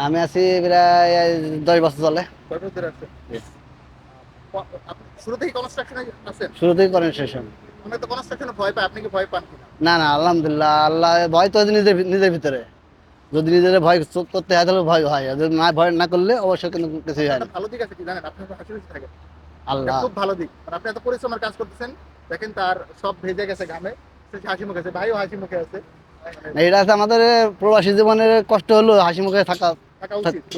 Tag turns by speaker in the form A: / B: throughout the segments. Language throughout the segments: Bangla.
A: আমি আছি প্রায় দশ বছর চলে।
B: শুরু থেকে কনস্ট্রাকশনে
A: শুরুতেই করেন স্টেশন
B: অনেক তো কনস্ট্রাকশনে ভয় পায় আপনি কি ভয় পান
A: না না আলহামদুলিল্লাহ আল্লাহ ভয় তো নিজের নিজের ভিতরে। যদি নিজের ভয় করতে হয় তাহলে ভয় হয়। যদি না ভয় না করলে অবশ্যই কিন্তু কিছুই হয়
B: ভালো দিক আছে কি জানেন? আপনি খুশি
A: আল্লাহ।
B: খুব ভালো দিক। মানে আপনি এত পরিশ্রমের কাজ করতেছেন দেখেন তার সব ভেজে গেছে ঘামে। হাসি মুখে আছে ভাইও হাসি মুখে আছে।
A: এটা আছে আমাদের প্রবাসী জীবনের কষ্ট হলো হাসি মুখে থাকা
B: থাকা
A: থাক-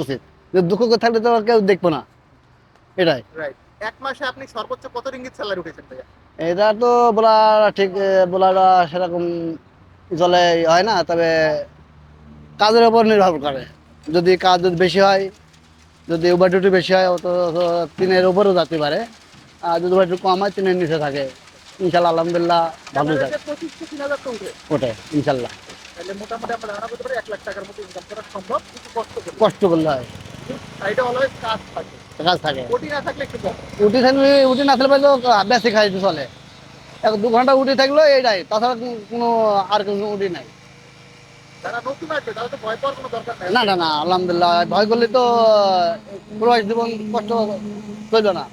B: উচিত।
A: দুঃখ থাকলে তো কেউ দেখব না। এটাই।
B: এক মাসে আপনি সর্বোচ্চ কত রিঙ্গিত স্যালারি উঠেছেন ভাইয়া?
A: এটা তো বলা ঠিক বলাটা সেরকম জলে হয় না তবে কাজের উপর নির্ভর করে। যদি কাজ যদি বেশি হয় যদি ওভার ডিউটি বেশি হয় তো তো তিনের উপরেও যেতে পারে। আর যদি ওভার ডিউটি কম হয় তিনের নিচে থাকে। ইনশাল্লাহ আলহামদুলিল্লাহ ভালোই থাকে। ওঠে ইনশাল্লাহ।
B: তাহলে মোটামুটি আমরা ধারণা করতে পারি এক লাখ টাকার মতো ইনকাম করা সম্ভব কিন্তু কষ্ট
A: কষ্ট করলে হয়।
B: সাইডে অলওয়েজ কাজ থাকে।
A: কাজ থাকে।
B: কোটি না থাকলে একটু কম
A: থাকলে উঠি না থাকলে তো বেশি খাইতে চলে। এক দু ঘণ্টা উঠি থাকল এইটাই তাছাড়া কোনো- আর কোনো উঠি নাই।
B: যারা নতুন আসবে তারা তো ভয় পাওয়ার কোনো দরকার নাই।
A: না না না আলহামদুলিল্লাহ ভয় করলে তো প্রবাস জীবন কষ্ট চলবে না।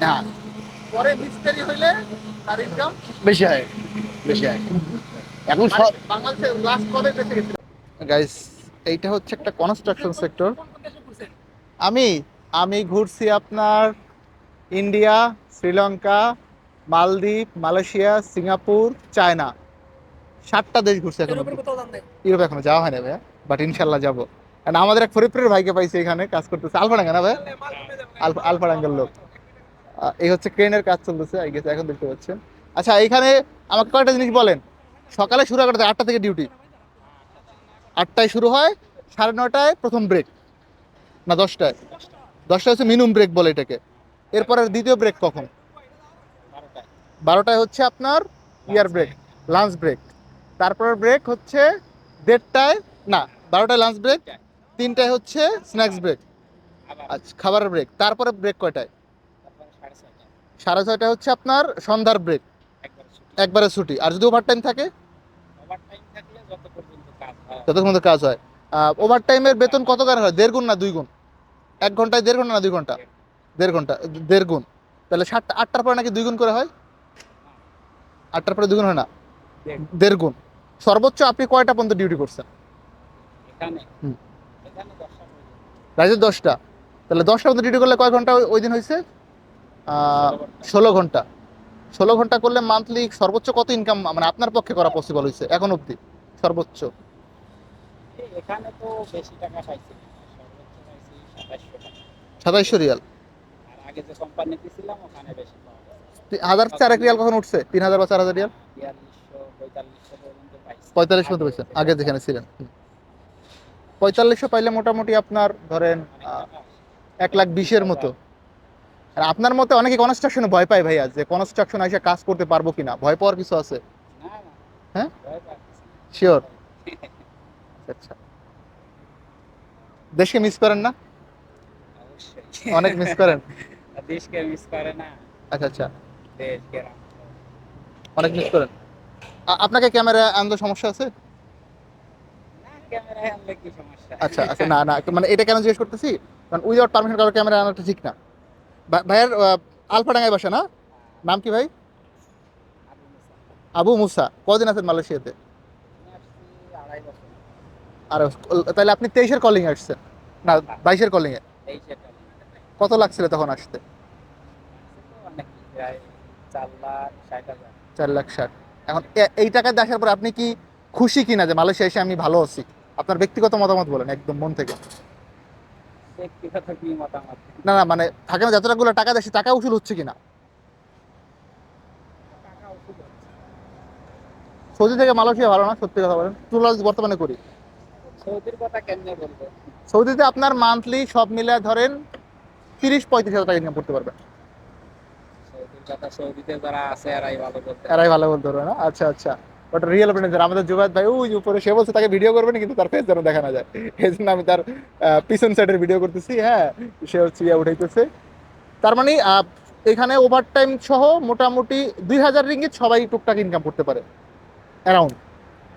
A: হ্যাঁ।
B: পরে মিস্ত্রি হইলে তার ইনকাম
A: বেশি হয় বেশি হয়। এখন সব
B: বাংলাদেশে লাস্ট কবে বেঁচে গেছিল গাইস এইটা হচ্ছে একটা কনস্ট্রাকশন সেক্টর আমি আমি ঘুরছি আপনার ইন্ডিয়া শ্রীলঙ্কা মালদ্বীপ মালয়েশিয়া সিঙ্গাপুর চায়না। সাতটা দেশ ঘুরছি এখন ইউরোপ এখনও যাওয়া হয় না ভাইয়া বাট ইনশাল্লাহ যাব। আমাদের এক ফরিদপুরের ভাইকে পাইছি এখানে কাজ করতেছে। আলফাডাঙ্গা না ভাই আলফা আলফাডাঙ্গার লোক। এই হচ্ছে ক্রেনের কাজ চলতেছে আই গেছে এখন দেখতে পাচ্ছেন। আচ্ছা এখানে আমাকে কয়েকটা জিনিস বলেন। সকালে শুরু করতে আটটা থেকে ডিউটি আটটায় শুরু হয়, সাড়ে নটায় প্রথম ব্রেক না, দশটায়। দশটা হচ্ছে মিনিমাম ব্রেক বলে এটাকে। এরপরে দ্বিতীয় ব্রেক কখন? বারোটায় হচ্ছে আপনার ইয়ার ব্রেক লাঞ্চ ব্রেক তারপরে ব্রেক হচ্ছে দেড়টায়, না, বারোটায় লাঞ্চ ব্রেক তিনটায় হচ্ছে স্ন্যাক্স ব্রেক আচ্ছা খাবারের ব্রেক তারপরে ব্রেক কয়টায়? সাড়ে ছয়টা হচ্ছে আপনার সন্ধ্যার ব্রেক একবারে ছুটি। আর যদি ওভার টাইম থাকে যতক্ষণ পর্যন্ত কাজ হয়। ওভার টাইমের বেতন কত করে হয়? দেড় গুণ না দুই গুণ? এক ঘন্টায় দেড় ঘণ্টা না দুই ঘণ্টা? দেড় ঘণ্টা দেড় গুণ। তাহলে সাতটা আটটার পরে নাকি দুই গুণ করে হয়? আটটার পরে দুই গুণ হয় না? দেড় গুণ। সর্বোচ্চ আপনি কয়টা পর্যন্ত ডিউটি করছেন? হুম। রাতের দশটা তাহলে দশটা পর্যন্ত ডিউটি করলে কয় ঘণ্টা ওই দিন হয়েছে ষোলো ঘণ্টা। ষোলো ঘণ্টা করলে মান্থলি সর্বোচ্চ কত ইনকাম মানে আপনার পক্ষে করা পসিবল হয়েছে এখন অবধি? সর্বোচ্চ।
C: এখানে তো বেশি টাকা পাইছি
A: সাতাইশশো রিয়াল?
C: আগে যে কোম্পানিতে ছিলাম ওখানে বেশি পাওয়া গেছে
A: তি- হাজার চার এক রিয়াল কখন উঠছে? তিন হাজার বা চার হাজার রিয়াল?
C: পর্যন্ত
A: পঁয়তাল্লিশ মতো পেয়েছেন আগে যেখানে ছিলেন। পঁয়তাল্লিশশো পাইলে মোটামুটি আপনার ধরেন এক লাখ বিশের মতো। আর আপনার মতে অনেকে কনস্ট্রাকশনে ভয় পায় ভাইয়া যে কনস্ট্রাকশন এসে কাজ করতে পারব কিনা? ভয় পাওয়ার কিছু আছে? হ্যাঁ? শিওর আচ্ছা। দেশকে মিস করেন না? অনেক মিস করেন?
C: দেশকে মিস করে না।
A: আচ্ছা আচ্ছা। অনেক মিস করেন। আপনাকে ক্যামেরা আনতে সমস্যা আছে? আচ্ছা আচ্ছা না না মানে এটা কেন জিজ্ঞেস করতেছি? কারণ উইদাউট পারমিশন কারও ক্যামেরা আনাটা ঠিক না। ভাইয়ের আলফাডাঙ্গায় বাসা না? নাম কি ভাই?
C: আবু মুসা।
A: কদিন আছেন মালয়েশিয়াতে? আর তাহলে আপনি তেইশের কলিং আসছেন। না, বাইশের কলিং এ কত লাগছিল তখন আসতে?
C: চার লাখ ষাট।
A: এখন এই টাকা দিয়ে আসার পর আপনি কি খুশি কিনা যে মালয়েশিয়া এসে আমি ভালো আছি? আপনার ব্যক্তিগত মতামত বলেন, একদম মন থেকে। না না মানে থাকে না যতটাগুলো টাকা দেশে টাকা উসুল হচ্ছে কিনা? সৌদি থেকে মালয়েশিয়া ভালো না সত্যি কথা বলেন? বর্তমানে করি।
C: সৌদির কথা কেমনে বলব?
A: সৌদিতে আপনার মান্থলি সব মিলে ধরেন তিরিশ পঁয়ত্রিশ হাজার টাকা ইনকাম করতে পারবেন।
C: সৌদিতে যারা আছে এরাই ভালো বলতে।
A: এরাই ভালো বলতে পারবে না? আচ্ছা আচ্ছা। বাট রিয়েল ম্যানেজার আমাদের জুবাদ ভাই ওই উপরে সে বলছে তাকে ভিডিও করবেন কিন্তু তার ফেস যেন দেখা না যায়। এই জন্য আমি তার পিছন সাইডের ভিডিও করতেছি হ্যাঁ। সে হচ্ছে ইয়া উঠাইতেছে। তার মানে এখানে ওভার টাইম সহ মোটামুটি দুই হাজার রিঙ্গিত সবাই টুকটাক ইনকাম করতে পারে। অ্যারাউন্ড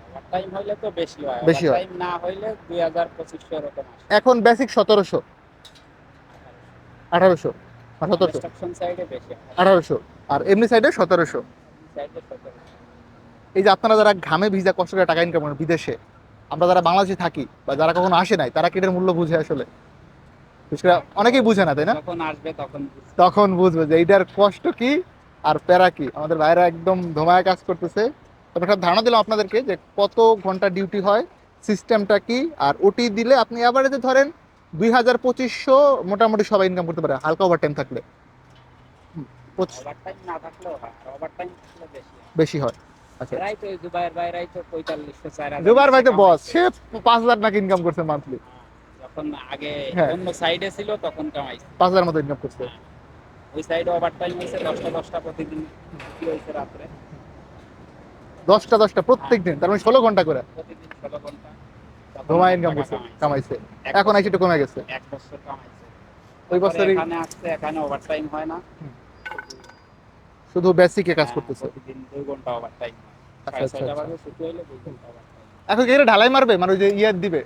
C: ওভারটাইম হইলে তো বেশি হয়।
B: বেশি হয়।
C: না হইলে দুই হাজার পঁচিশশো এরকম আসে।
B: এখন বেসিক সতেরোশো। আঠারোশো। সতেরোশো।
C: কনস্ট্রাকশন সাইডে বেশি
B: আঠারোশো। আর এমনি সাইডে সতেরোশো। এই যে আপনারা যারা ঘামে ভিজা কষ্ট করে টাকা ইনকাম করেন বিদেশে আমরা যারা বাংলাদেশে থাকি বা যারা কখনো আসে নাই তারা কিটের মূল্য বুঝে আসলে। অনেকেই বুঝে না তাই না?
C: তখন বুঝবে।
B: যে এইটার কষ্ট কি আর প্যারা কি। আমাদের ভাইরা একদম ধোমায় কাজ করতেছে। তবে একটা ধারণা দিলাম আপনাদেরকে যে কত ঘণ্টা ডিউটি হয় সিস্টেমটা কি আর ওটি দিলে আপনি অ্যাভারেজে ধরেন দুই হাজার পঁচিশশো মোটামুটি সবাই ইনকাম করতে পারে হালকা ওভার টাইম থাকলে
C: বেশি হয়।
B: হয় আচ্ছা।
C: এরাই তো এই দুবাইয়ের বাইরেই তো পঁয়তাল্লিশশো চার হাজার।
B: জুবার ভাই তো বস সে পাঁচ হাজার নাকি ইনকাম করছে মান্থলি
C: যখন আগে
B: হ্যাঁ।
C: অন্য সাইডে ছিল তখন কামাইছে।
B: পাঁচ হাজার মতো ইনকাম করছে।
C: ওই সাইডে ওভারটাইম হয়েছে দশটা দশটা প্রতিদিন ছুটি হয়েছে রাত্রে।
B: দশটা দশটা প্রত্যেক দিন তার মানে ষোলো ঘণ্টা করে।
C: প্রতিদিন ষোলো ঘণ্টা।
B: ইনকাম করছে
C: কামাইছে।
B: এখন আইসি একটু কমে গেছে।
C: এক বছর কামাইছে।
B: ওই
C: এখানে আসছে এখানে ওভারটাইম হয় না।
B: শুধু বেসিকে কাজ
C: হ্যাঁ,
B: করতেছে।
C: প্রতিদিন দুই ঘণ্টা ওভারটাইম
B: আচ্ছা, আচ্ছা, আচ্ছা। এখন কি এটা ঢালাই মারবে? মানে ওই যে ইয়ার দিবে?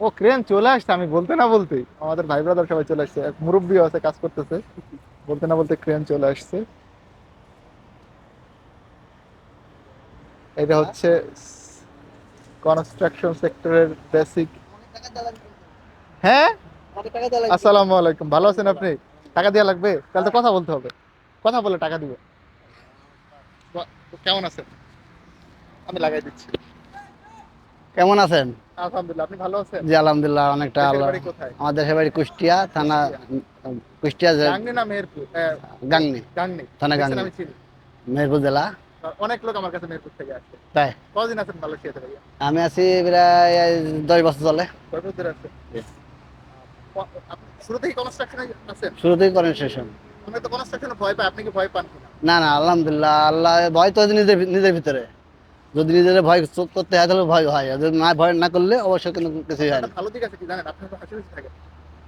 B: ও ক্রেন চলে আসছে আমি বলতে না বলতে আমাদের ভাই ব্রাদার সবাই চলে আসছে। এক মুরব্বী আছে কাজ করতেছে। বলতে না বলতে ক্রেন চলে আসছে। এটা হচ্ছে কনস্ট্রাকশন সেক্টরের বেসিক হ্যাঁ? আসসালামু আলাইকুম। ভালো আছেন আপনি? টাকা দেওয়া লাগবে? তাহলে তো কথা বলতে হবে। কথা বলে টাকা দিব। কেমন আছেন? আমি লাগাই দিচ্ছি।
A: কেমন আছেন?
B: আলহামদুলিল্লাহ আপনি ভালো আছেন?
A: জি আলহামদুলিল্লাহ অনেকটা আল্লাহ আমার দেশের বাড়ি কুষ্টিয়া থানা কুষ্টিয়া জে-
B: গাংনি না মেহেরপুর?
A: গাংনি।
B: গাংনি।
A: থানা গাংনি। মেহেরপুর জেলা।
B: অনেক লোক আমার কাছে মেহেরপুর থেকে আসে।
A: তাই?
B: কদিন আছেন ভালো মালয়েশিয়াতে ভাইয়া?
A: আমি আছি প্রায় দশ বছর চলে।
B: কয় বছর আছে শুরু থেকে কনস্ট্রাকশনে আছেন?
A: শুরুতেই করেন সেশন
B: আমি তো কনস্ট্রাকশনে ভয় পাই আপনি কি ভয় পান
A: না না আলহামদুলিল্লাহ আল্লাহ ভয় তো নিজের নিজের ভিতরে। যদি নিজের ভয় করতে হয় তাহলে ভয় হয় যদি না ভয় না করলে অবশ্যই কিন্তু কিছুই হয়
B: ভালো দিক আছে কি জানেন? আপনি থাকেন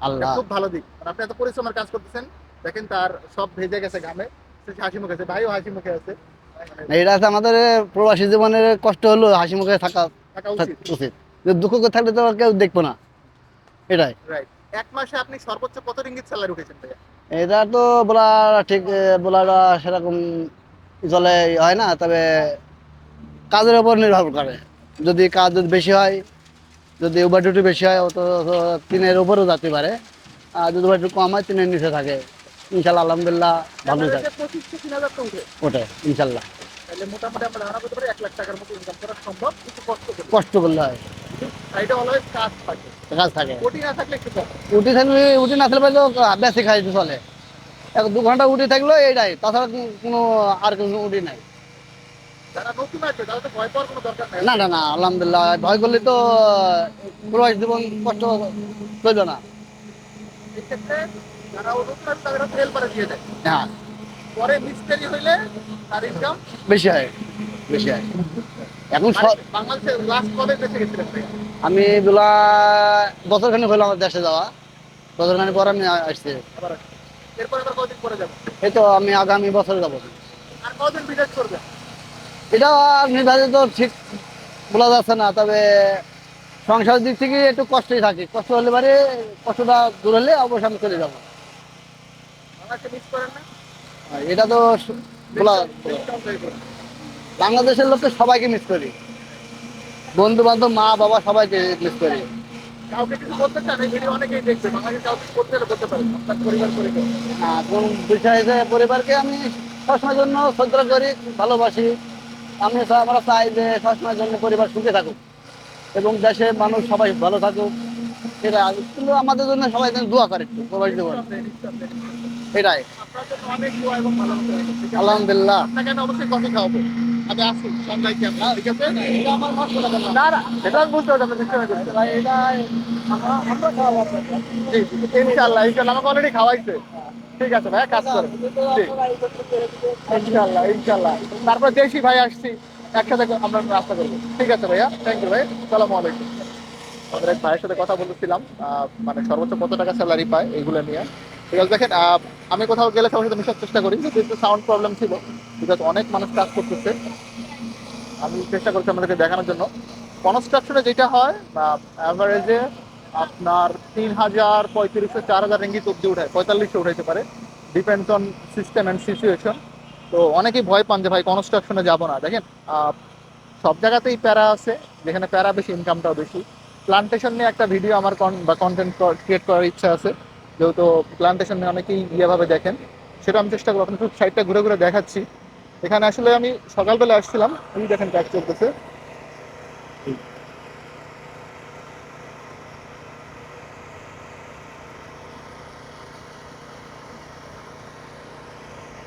A: আল্লাহ।
B: খুব ভালো দিক। আপনি এত পরিশ্রমের কাজ করতেছেন দেখেন তার সব ভেজে গেছে ঘামে হাসি মুখে আছে ভাইও হাসি মুখে আছে। মানে
A: এটা আছে আমাদের প্রবাসী জীবনের কষ্ট হলো হাসি মুখে থাকা
B: উচিত।
A: দুঃখ করে থাকলে তো কেউ দেখব না। এটাই।
B: রাইট এক মাসে আপনি সর্বোচ্চ কত রিঙ্গিত স্যালারি উঠেছেন ভাইয়া?
A: এটা তো বলা ঠিক এ, বলাটা সেরকম চলে হয় না তবে কাজের উপর নির্ভর করে। যদি কাজ যদি বেশি হয় যদি ওভার ডিউটি বেশি হয় তো তিনের উপরেও যেতে পারে। আর যদি ওভার ডিউটি কম হয় তিনের নিচে থাকে। ইনশাল্লাহ আলহামদুলিল্লাহ ভালোই থাকে। ওঠে ইনশাল্লাহ।
B: কষ্ট
A: করলে হয়।
B: সাইডে অলওয়েজ কাজ থাকে।
A: কাজ থাকে।
B: কোটি না থাকলে
A: উঠি থাকলে উঠি না থাকলে তো বেশি খাইতে চলে। এক দু ঘণ্টা উঠি থাকল এইটাই তাছাড়া কোনো- আর কোনো উঠি নাই। না না না আলহামদুলিল্লাহ ভয় করলে তো প্রবাস জীবন কষ্ট চলবে না। হ্যাঁ।
B: পরে মিস্ত্রি হইলে তার ইনকাম
A: বেশি হয় বেশি হয়। এখন
B: বেঁচে
A: আমি বেলা বছরখানি হলো আমার দেশে যাওয়া। বছরখানি পর আমি আসছি। এই তো আমি আগামী বছর যাব। এটা নির্ধারিত ঠিক বলা যাচ্ছে না তবে সংসার দিক থেকে একটু কষ্টই থাকে। কষ্ট হলে পারে কষ্টটা দূর হলে অবশ্যই আমি চলে যাব। আর এটা তো বলা
B: হয়ে।
A: বাংলাদেশের লোককে সবাইকে মিস করি। বন্ধু বান্ধব মা বাবা সবাইকে মিস করি।
B: কাউকে কিছু বলতে চান? এই ভিডিও অনেকেই দেখবে। বাংলাদেশে কাউকে বলতে হলে পারেন আপনার পরিবার পরিবার
A: আর কোন বিষয় পরিবারকে আমি সবসময়ের জন্য শ্রদ্ধা করি ভালোবাসি আমি আমরা চাই যে সবসময়ের জন্য পরিবার সুখে থাকুক এবং দেশের মানুষ সবাই ভালো থাকুক। সেটা কিন্তু আমাদের জন্য সবাই যেন দোয়া করে একটু এটাই
B: আপনার দোয়া আছে?
A: আলহামদুলিল্লাহ।
B: অবশ্যই কফি খাওয়াবো। আমি আসি সন্ধ্যায় কি আপনার ঠিক আছে
A: এটা আমার মাস করে না।
B: না না এটা আমি বুঝতে পারছি আপনি নিশ্চয়ই করছেন।
A: ভাই, এটা আমরা আমরা খাওয়াবো আপনাকে।
B: জি, জি, ইনশাআল্লাহ ইনশাআল্লাহ আমাকে অলরেডি খাওয়াইছে। ঠিক আছে ভাই কাজ করে জি। ইনশাআল্লাহ ইনশাআল্লাহ। তারপর দেশি ভাই আসছি একসাথে আমরা রাস্তা করব। ঠিক আছে ভাইয়া থ্যাংক ইউ ভাই সালামু আলাইকুম। আমাদের এক ভাইয়ের সাথে কথা বলতেছিলাম মানে সর্বোচ্চ কত টাকা স্যালারি পায় এগুলো নিয়ে। আছে দেখেন আমি কোথাও গেলে সবার সাথে মেশার চেষ্টা করি, কিন্তু সাউন্ড প্রবলেম ছিল বিকজ অনেক মানুষ কাজ করতেছে। আমি চেষ্টা করছি আমাদেরকে দেখানোর জন্য। কনস্ট্রাকশনে যেটা হয় অ্যাভারেজে আপনার তিন হাজার পঁয়ত্রিশশো চার হাজার রেঙ্গিত অব্দি উঠায়, পঁয়তাল্লিশশো উঠাইতে পারে। Depends on system and situation তো অনেকেই ভয় পান যে, ভাই কনস্ট্রাকশনে যাব না। দেখেন সব জায়গাতেই প্যারা আছে, যেখানে প্যারা বেশি ইনকামটাও বেশি। প্লান্টেশন নিয়ে একটা ভিডিও আমার con- বা কন্টেন্ট ক্রিয়েট করার ইচ্ছা আছে। যেহেতু প্লান্টেশন অনেকেই ইয়েভাবে দেখেন, সেটা আমি চেষ্টা করব। আপনার সাইডটা ঘুরে ঘুরে দেখাচ্ছি। এখানে আসলে আমি সকালবেলা আসছিলাম, এই দেখেন কাজ চলতেছে।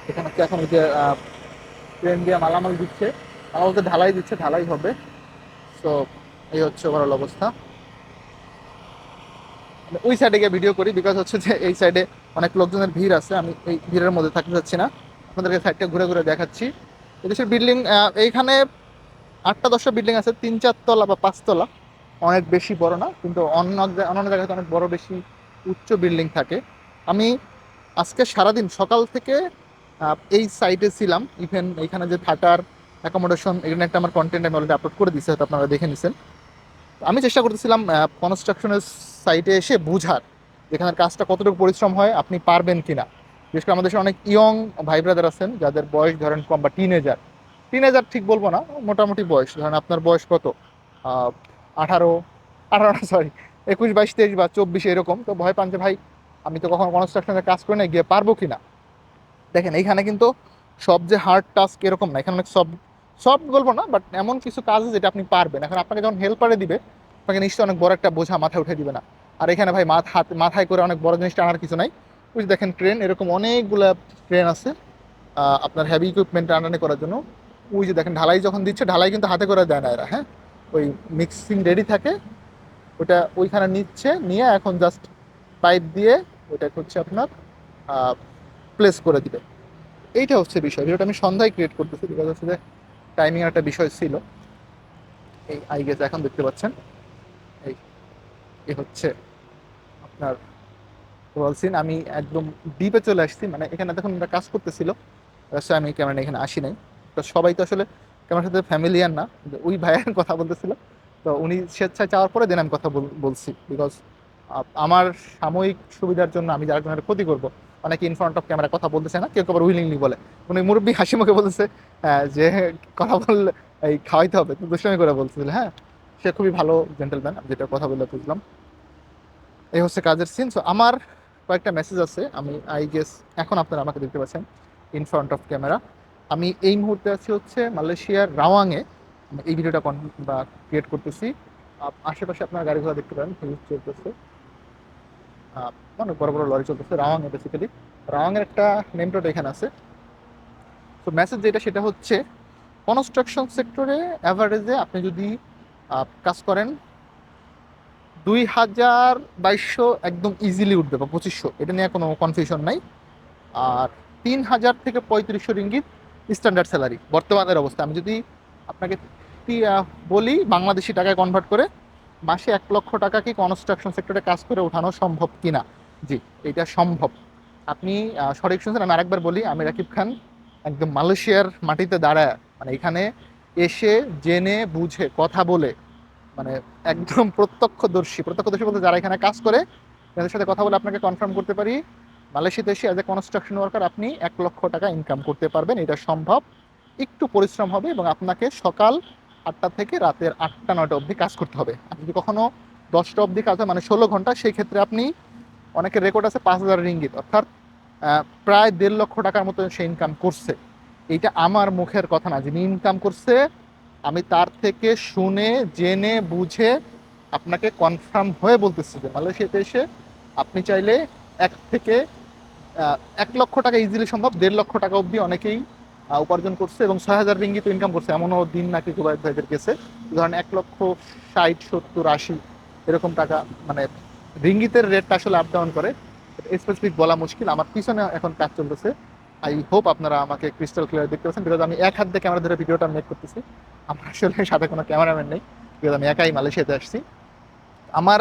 B: এখানে হচ্ছে এখন যে ট্রেন দিয়ে মালামাল দিচ্ছে। মালামাল ঢালাই দিচ্ছে, ঢালাই হবে। তো এই হচ্ছে ওভারঅল অবস্থা। ওই সাইডে গিয়ে ভিডিও করি বিকজ হচ্ছে যে এই সাইডে অনেক লোকজনের ভিড় আছে, আমি এই ভিড়ের মধ্যে থাকতে চাচ্ছি না। আপনাদেরকে সাইডটা ঘুরে ঘুরে দেখাচ্ছি। এদেশের বিল্ডিং এইখানে আটটা দশটা বিল্ডিং আছে, তিন চারতলা বা পাঁচতলা অনেক বেশি বড় না, কিন্তু অন্য অন্যান্য জায়গাতে অনেক বড় বেশি উচ্চ বিল্ডিং থাকে। আমি আজকে সারাদিন সকাল থেকে এই সাইটে ছিলাম। ইভেন এখানে যে থাকার অ্যাকোমোডেশন এখানে একটা আমার কন্টেন্ট আমি অলরেডি আপলোড করে দিচ্ছি হয়তো আপনারা দেখে নিছেন। আমি চেষ্টা করতেছিলাম কনস্ট্রাকশনের সাইটে এসে বুঝার যেখানে কাজটা কতটুকু পরিশ্রম হয়, আপনি পারবেন কি না বিশেষ করে আমাদের অনেক ইয়ং ভাই ব্রাদার আছেন, যাদের বয়স ধরেন কম বা টিনেজার টিনেজার ঠিক বলব না, মোটামুটি বয়স। ধরেন আপনার বয়স কত? আঠারো আঠারো সরি একুশ, বাইশ, তেইশ বা চব্বিশ এরকম। তো ভয় পান যে, ভাই, আমি তো কখনো কনস্ট্রাকশনের কাজ করে না গিয়ে পারব কি না দেখেন, এইখানে কিন্তু সব যে হার্ড টাস্ক এরকম না, এখানে অনেক সব সব বলব না বাট এমন কিছু কাজ আছে যেটা আপনি পারবেন। এখন আপনাকে যখন হেল্পারে দিবে, আপনাকে নিশ্চয়ই অনেক বড় একটা বোঝা মাথায় উঠে দিবে না। আর এখানে ভাই মাথা হাত, মাথায় করে অনেক বড় জিনিস টানার কিছু নাই। ওই দেখেন ট্রেন এরকম অনেকগুলা ট্রেন আছে আপনার হেভি ইকুইপমেন্ট টানাটানি করার জন্য। ওই যে দেখেন ঢালাই যখন দিচ্ছে, ঢালাই কিন্তু হাতে করে দেয় না এরা হ্যাঁ? ওই মিক্সিং রেডি থাকে ওটা ওইখানে নিচ্ছে, নিয়ে এখন জাস্ট পাইপ দিয়ে ওটা হচ্ছে আপনার প্লেস করে দিবে। এইটা হচ্ছে বিষয়। ভিডিওটা আমি সন্ধ্যায় ক্রিয়েট করতেছি বিকজ হচ্ছে যে টাইমিং একটা বিষয় ছিল। এই আই গেস এখন দেখতে পাচ্ছেন। এই এই হচ্ছে আপনার সিন আমি একদম ডিপে চলে আসছি মানে এখানে দেখুন আমরা কাজ করতেছিল। অবশ্যই আমি ক্যামেরা এখানে আসি নাই। তো সবাই তো আসলে ক্যামেরার সাথে ফ্যামিলিয়ার না। ওই ভাইয়ের কথা বলতেছিল। তো উনি স্বেচ্ছায় চাওয়ার পরে দেন আমি কথা বল- বলছি। বিকজ আমার সাময়িক সুবিধার জন্য আমি যার জন্য ক্ষতি করব অনেকে ইন ফ্রন্ট অফ ক্যামেরা কথা বলতেছে না কেউ কেউ উইলিংলি বলে। উনি মুরব্বী হাসি মুখে বলতেছে আহ, যে কথা বললে এই খাওয়াইতে হবে। তো দুষ্টামি করে বলছিল হ্যাঁ সে খুবই ভালো জেন্টেলম্যান যেটা কথা বলে বুঝলাম। এই হচ্ছে কাজের সিন সো আমার কয়েকটা মেসেজ আছে আমি আই গেস এখন আপনারা আমাকে দেখতে পাচ্ছেন ইন ফ্রন্ট অফ ক্যামেরা আমি এই মুহূর্তে আছি হচ্ছে মালয়েশিয়ার রাওয়াংয়ে। এই ভিডিওটা বা ক্রিয়েট করতেছি। আশেপাশে আপনার গাড়ি ঘোড়া দেখতে পারেন চলতেছে। অনেক বড় বড় লরি চলতেছে রাওয়াংয়ে বেসিক্যালি রাওয়াংয়ের একটা নেম প্লেট এখানে আছে। তো মেসেজ যেটা, সেটা হচ্ছে কনস্ট্রাকশন সেক্টরে অ্যাভারেজে আপনি যদি কাজ করেন, দুই হাজার বাইশশো একদম ইজিলি উঠবে বা পঁচিশশো। এটা নিয়ে কোনো কনফিউশন নাই। আর তিন হাজার থেকে পঁয়ত্রিশশো রিঙ্গিত স্ট্যান্ডার্ড স্যালারি বর্তমানের অবস্থা। আমি যদি আপনাকে বলি, বাংলাদেশি টাকায় কনভার্ট করে মাসে এক লক্ষ টাকা কি কনস্ট্রাকশন সেক্টরে কাজ করে ওঠানো সম্ভব কিনা? জি, এটা সম্ভব। আপনি সঠিক শুনছেন? আমি আরেকবার বলি, আমি রাকিব খান, একদম মালয়েশিয়ার মাটিতে দাঁড়ায়। মানে এখানে এসে জেনে, বুঝে, কথা বলে মানে একদম প্রত্যক্ষদর্শী প্রত্যক্ষদর্শী বলতে যারা এখানে কাজ করে, তাদের সাথে কথা বলে আপনাকে কনফার্ম করতে পারি, মালয়েশিয়াতে এসে অ্যাজ এ কনস্ট্রাকশন ওয়ার্কার আপনি এক লক্ষ টাকা ইনকাম করতে পারবেন, এটা সম্ভব। একটু পরিশ্রম হবে এবং আপনাকে সকাল আটটা থেকে রাতের আটটা, নয়টা অবধি কাজ করতে হবে। আপনি যদি কখনো দশটা অবধি কাজ হয় মানে ষোলো ঘণ্টা, সেই ক্ষেত্রে আপনি অনেকের রেকর্ড আছে পাঁচ হাজার রিঙ্গিত। অর্থাৎ প্রায় দেড় লক্ষ টাকার মতো সে ইনকাম করছে। এইটা আমার মুখের কথা না। যিনি ইনকাম করছে, আমি তার থেকে শুনে, জেনে, বুঝে আপনাকে কনফার্ম হয়ে বলতেছি যে মালয়েশিয়াতে এসে আপনি চাইলে এক থেকে এক লক্ষ টাকা ইজিলি সম্ভব, দেড় লক্ষ টাকা অবধি অনেকেই উপার্জন করছে এবং ছয় হাজার রিঙ্গিত ইনকাম করছে। এমনও দিন নাকি কুবাইত ভাইদের গেছে। ধরেন এক লক্ষ ষাট, সত্তর, আশি এরকম টাকা মানে রিঙ্গিতের রেটটা আসলে আপ ডাউন করে। স্পেসিফিক বলা মুশকিল। আমার পিছনে এখন কাজ চলতেছে। আই হোপ আপনারা আমাকে ক্রিস্টাল ক্লিয়ার দেখতে পাচ্ছেন। বিকজ আমি এক হাত দিয়ে ক্যামেরা ধরে ভিডিওটা মেক করতেছি। আমার আসলে সাথে কোনো ক্যামেরাম্যান নেই। বিকজ আমি একাই মালয়েশিয়াতে আসছি। আমার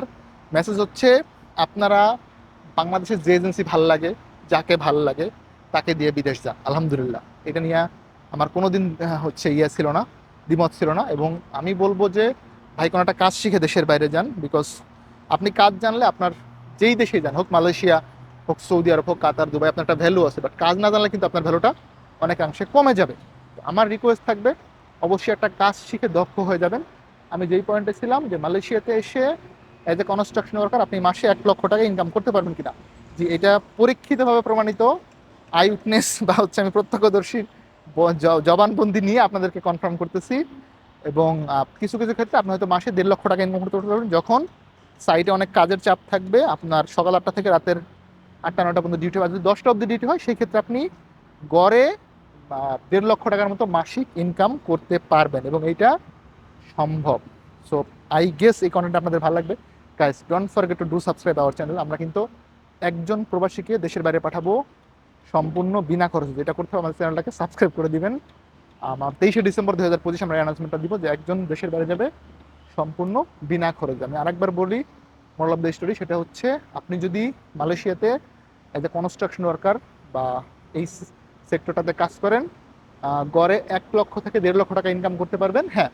B: মেসেজ হচ্ছে, আপনারা বাংলাদেশের যে এজেন্সি ভালো লাগে, যাকে ভালো লাগে, তাকে দিয়ে বিদেশ যান। আলহামদুলিল্লাহ। এটা নিয়ে আমার কোনো দিন হচ্ছে ইয়ে ছিল না, দ্বিমত ছিল না এবং আমি বলব যে ভাই কোনো একটা কাজ শিখে দেশের বাইরে যান বিকজ আপনি কাজ জানলে আপনার যেই দেশেই যান, হোক মালয়েশিয়া, হোক সৌদি আরব, হোক কাতার, দুবাই, আপনার একটা ভ্যালু আছে বাট কাজ না জানলে কিন্তু আপনার ভ্যালুটা অনেকাংশে কমে যাবে। আমার রিকোয়েস্ট থাকবে, অবশ্যই একটা কাজ শিখে দক্ষ হয়ে যাবেন। আমি যেই পয়েন্টে ছিলাম যে মালয়েশিয়াতে এসে অ্যাজ এ কনস্ট্রাকশন ওয়ার্কার আপনি মাসে এক লক্ষ টাকা ইনকাম করতে পারবেন কিনা। যে এটা পরীক্ষিতভাবে প্রমাণিত আই উইটনেস বা হচ্ছে আমি প্রত্যক্ষদর্শী জবানবন্দি নিয়ে আপনাদেরকে কনফার্ম করতেছি এবং কিছু কিছু ক্ষেত্রে আপনি হয়তো মাসে দেড় লক্ষ টাকা ইনকাম করতে পারবেন। যখন সাইটে অনেক কাজের চাপ থাকবে, আপনার সকাল আটটা থেকে রাতের আটটা নটা পর্যন্ত ডিউটি বা যদি দশটা অবধি ডিউটি হয় সেই ক্ষেত্রে আপনি গড়ে দেড় লক্ষ টাকার মতো মাসিক ইনকাম করতে পারবেন এবং এইটা সম্ভব। সো আই গেস এই কন্টেন্ট আপনাদের ভালো লাগবে। Guys don't forget to do subscribe our channel আমরা কিন্তু একজন প্রবাসীকে দেশের বাইরে পাঠাবো। সম্পূর্ণ বিনা খরচে। যেটা করতে হবে, আমাদের চ্যানেলটাকে সাবস্ক্রাইব করে দিবেন। আমার তেইশে ডিসেম্বর দু হাজার পঁচিশ আমরা অ্যানাউন্সমেন্টটা দিব যে একজন দেশের বাইরে যাবে, সম্পূর্ণ বিনা খরচে। আমি আরেকবার বলি মোরাল অফ দ্য স্টোরি সেটা হচ্ছে, আপনি যদি মালয়েশিয়াতে অ্যাজ এ কনস্ট্রাকশন ওয়ার্কার বা এই সেক্টরটাতে কাজ করেন গড়ে এক লক্ষ থেকে দেড় লক্ষ টাকা ইনকাম করতে পারবেন। হ্যাঁ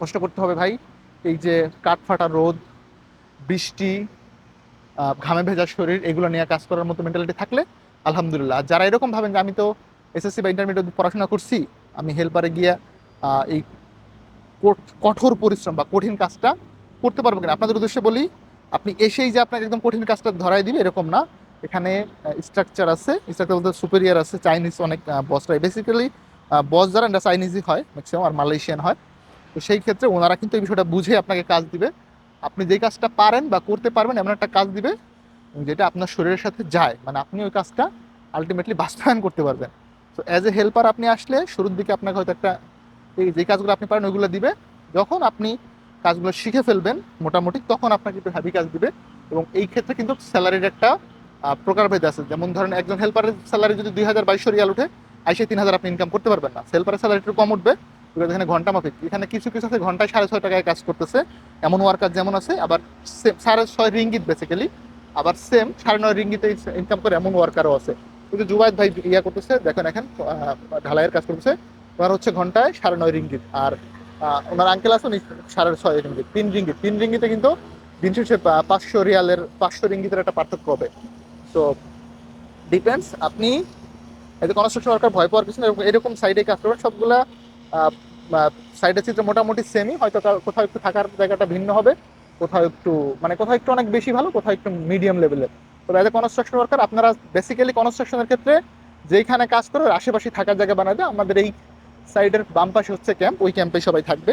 B: কষ্ট করতে হবে ভাই। এই যে কাঠ ফাটা রোদ, বৃষ্টি ঘামে ভেজা শরীর, এগুলো নিয়ে কাজ করার মতো মেন্টালিটি থাকলে আলহামদুলিল্লাহ। যারা এরকম ভাবেন যে আমি তো এসএসসি বা ইন্টারমিডিয়েট পড়াশোনা করছি, আমি হেল্পারে গিয়া এই কঠোর পরিশ্রম বা কঠিন কাজটা করতে পারব কিনা? আপনাদের উদ্দেশ্যে বলি, আপনি এসেই যে আপনাকে একদম কঠিন কাজটা ধরাই দিবে, এরকম না। এখানে স্ট্রাকচার আছে স্ট্রাকচার বলতে সুপেরিয়ার আছে চাইনিজ অনেক বসরাই বেসিক্যালি বস যারা এটা চাইনিজই হয় ম্যাক্সিমাম আর মালয়েশিয়ান হয়। তো সেই ক্ষেত্রে ওনারা কিন্তু এই বিষয়টা বুঝে আপনাকে কাজ দিবে। আপনি যেই কাজটা পারেন বা করতে পারবেন, এমন একটা কাজ দিবে যেটা আপনার শরীরের সাথে যায় মানে আপনি ওই কাজটা আলটিমেটলি বাস্তবায়ন করতে পারবেন। তো অ্যাজ এ হেল্পার আপনি আসলে শুরুর দিকে আপনাকে হয়তো একটা, এই যে কাজগুলো আপনি পারেন ওইগুলো দিবে। যখন আপনি কাজগুলো শিখে ফেলবেন, মোটামুটি তখন আপনাকে একটু হ্যাভি কাজ দিবে এবং এই ক্ষেত্রে কিন্তু স্যালারির একটা প্রকারভেদ আছে। যেমন ধরেন একজন হেল্পারের স্যালারি যদি দুই হাজার বাইশশো রিয়াল উঠে আইসে তিন হাজার আপনি ইনকাম করতে পারবেন না। হেল্পারের স্যালারি একটু কম উঠবে, because এখানে ঘণ্টা মাফিক। এখানে কিছু কিছু আছে, ঘন্টায় সাড়ে ছয় টাকায় কাজ করতেছে। এমন ওয়ার্কার যেমন আছে, আবার সাড়ে ছয় রিঙ্গিত বেসিক্যালি আবার সেম সাড়ে নয় রিঙ্গিতে ইনকাম করে এমন ওয়ার্কারও আছে। কিন্তু জুবাইদ ভাই ইয়া করতেছে, দেখেন এখন ঢালাইয়ের কাজ করতেছে। ওনার হচ্ছে ঘন্টায় সাড়ে নয় রিঙ্গিত আর ওনার আঙ্কেল আছে সাড়ে ছয় রিঙ্গিত তিন রিঙ্গিত তিন রিঙ্গিতে কিন্তু দিন শেষে পাঁচশো রিয়ালের, পাঁচশো রিঙ্গিতের একটা পার্থক্য হবে। তো ডিপেন্ডস আপনি এতে কনস্ট্রাকশন ওয়ার্কার ভয় পাওয়ার কিছু না এরকম- এরকম সাইডে কাজ করবেন, সবগুলা সাইডের চিত্র মোটামুটি সেমই হয়তো কোথাও একটু থাকার জায়গাটা ভিন্ন হবে। কোথাও একটু মানে কোথাও একটু অনেক বেশি ভালো, কোথাও একটু মিডিয়াম লেভেলের তো এজ এ কনস্ট্রাকশন ওয়ার্কার আপনারা বেসিক্যালি কনস্ট্রাকশনের ক্ষেত্রে যেইখানে কাজ করে আশেপাশে থাকার জায়গা বানাবে আমাদের এই সাইডের বাম পাশে হচ্ছে ক্যাম্প ওই ক্যাম্পে সবাই থাকবে।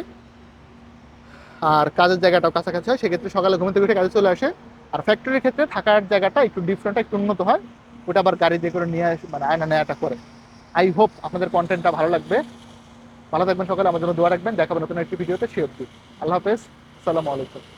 B: আর কাজের জায়গাটাও কাছাকাছি হয়, সেক্ষেত্রে সকালে ঘুম থেকে উঠে কাজে চলে আসে। আর ফ্যাক্টরির ক্ষেত্রে থাকার জায়গাটা একটু ডিফারেন্ট একটু উন্নত হয়। ওটা আবার গাড়ি দিয়ে করে নিয়ে আসে মানে আয়না নেয়াটা করে। আই হোপ আপনাদের কন্টেন্টটা ভালো লাগবে। ভালো থাকবেন সকালে, আমার জন্য দোয়া রাখবেন। দেখাবেন নতুন একটি ভিডিওতে, সে অব্দি আল্লাহ হাফেজ। সালামু আলাইকুম।